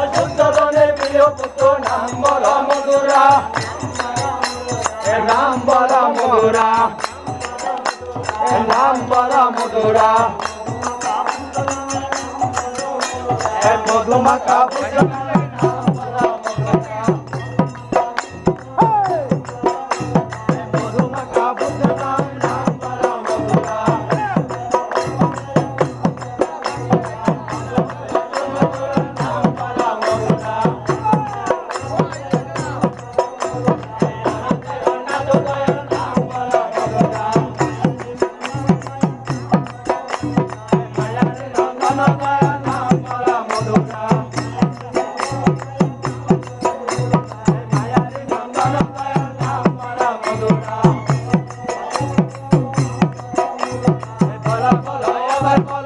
অযোধ্যনের প্রিয় পুত্র নাম বড় মধুরা। নাম বড় মধুরা। নাম বড় মধুরা। পুত্র বলা বলা এবার বলা